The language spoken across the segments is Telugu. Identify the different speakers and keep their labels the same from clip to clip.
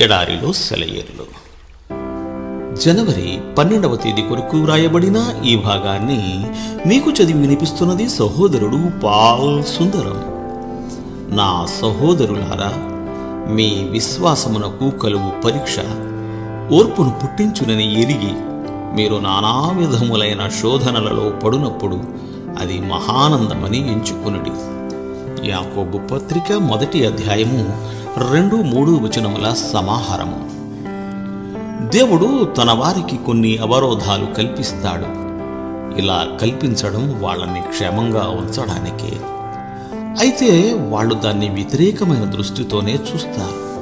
Speaker 1: ఎడారిలో సెలయేరులు. జనవరి పన్నెండవ తేదీ కొరకు వ్రాయబడిన ఈ భాగాన్ని మీకు చదివి వినిపిస్తున్నది సహోదరుడు పాల్ సుందరం. నా సహోదరులారా మీ విశ్వాసమునకు కలువు పరీక్ష. ఓర్పును పుట్టించునని ఎరిగి మీరు నానా విధములైన శోధనలలో పడునప్పుడు అది మహానందమని ఎంచుకునుడి. యాకోబు పత్రిక మొదటి అధ్యాయము రెండు మూడు వచనముల సమాహారము. దేవుడు తన వారికి కొన్ని అవరోధాలు కల్పిస్తాడు. ఇలా కల్పించడం వాళ్ళని క్షేమంగా ఉంచడానికే. అయితే వాళ్ళు దాన్ని వ్యతిరేకమైన దృష్టితోనే చూస్తారు.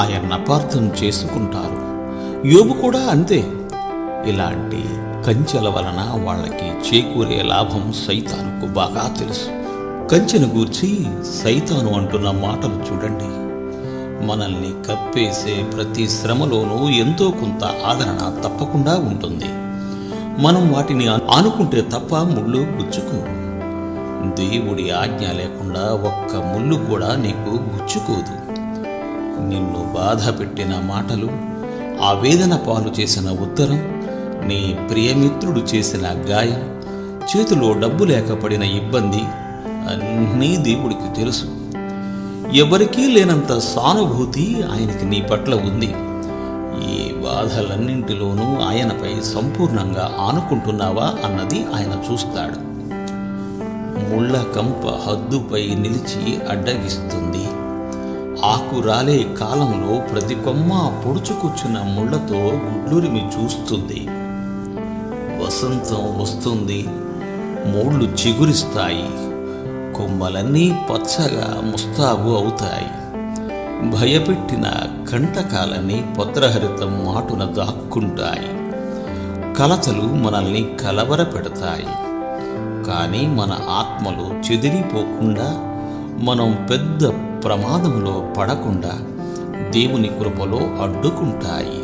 Speaker 1: ఆయన అపార్థం చేసుకుంటారు. యోబు కూడా అంతే. ఇలాంటి కంచెల వలన వాళ్ళకి చేకూరే లాభం సైతానుకు బాగా తెలుసు. కంచెను గూర్చి సైతాను అంటున్న మాటలు చూడండి. మనల్ని కప్పేసే ప్రతి శ్రమలోనూ ఎంతో కొంత ఆదరణ తప్పకుండా ఉంటుంది. మనం వాటిని ఆనుకుంటే తప్ప ముళ్ళు గుచ్చుకో దేవుడి ఆజ్ఞ లేకుండా ఒక్క ముళ్ళు కూడా నీకు గుచ్చుకోదు. నిన్ను బాధ పెట్టిన మాటలు వేదన పాలు చేసిన ఉత్తరం నీ ప్రియమిత్రుడు చేసిన గాయం చేతిలో డబ్బు లేకపడిన ఇబ్బంది అన్నీ దేవుడికి తెలుసు. ఎవరికీ లేనంత సానుభూతి ఆయనకి నీ పట్ల ఉంది. ఈ బాధలన్నింటిలోనూ ఆయనపై సంపూర్ణంగా ఆనుకుంటున్నావా అన్నది ఆయన చూస్తాడు. ముళ్ళ కంప హద్దుపై నిలిచి అడ్డగిస్తుంది. ఆకు రాలే కాలంలో ప్రతి కొమ్మ పొడుచుకొచ్చిన ముళ్ళతో గుడ్లురిమి చూస్తుంది. వసంతం వస్తుంది. మూళ్ళు చిగురిస్తాయి. కొమ్మలన్నీ పచ్చగా ముస్తాబు అవుతాయి. భయపెట్టిన కంటకాలని పత్రహరితం మాటున దాక్కుంటాయి. కలతలు మనల్ని కలవరపెడతాయి. కానీ మన ఆత్మలు చెదిరిపోకుండా మనం పెద్ద ప్రమాదంలో పడకుండా దేవుని కృపలో అడ్డుకుంటాయి.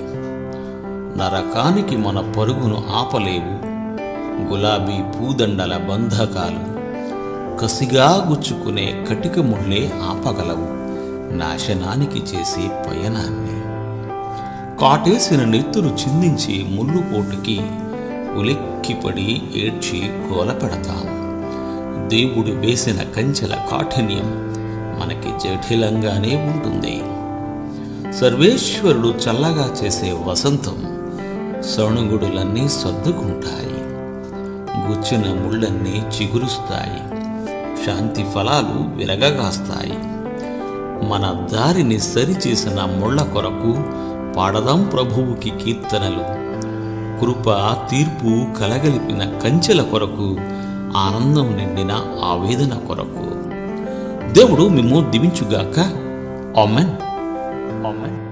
Speaker 1: నరకానికి మన పరుగును ఆపలేవు. గులాబీ పూదండల బంధకాలు కసిగా గుచ్చుకునే కటిక ముళ్ళే ఆపగలవు. నాశనానికి చేసే పయనాన్ని. కాటేసిన నెత్తురు చిందించి ముళ్ళు పోటుకి ఉలిక్కిపడి ఏడ్చి గోలపెడతాం దేవుడు వేసిన కంచెల కాఠిన్యం మనకి జటిలంగానే ఉంటుంది. సర్వేశ్వరుడు చల్లగా చేసే వసంతం సణుగుడులన్నీ సర్దుకుంటాయి. గుచ్చిన ముళ్ళన్నీ చిగురుస్తాయి. శాంతి ఫలాలు విరగగాస్తాయి. మన దారిని సరిచేసిన ముళ్ళ కొరకు పాడదాం ప్రభువుకి కీర్తనలు. కృప తీర్పు కలగలిపిన కంచెల కొరకు ఆనందం నిండిన ఆవేదన కొరకు. దేవుడు మిమ్ము దివించుగాక. ఆమెన్. ఆమెన్.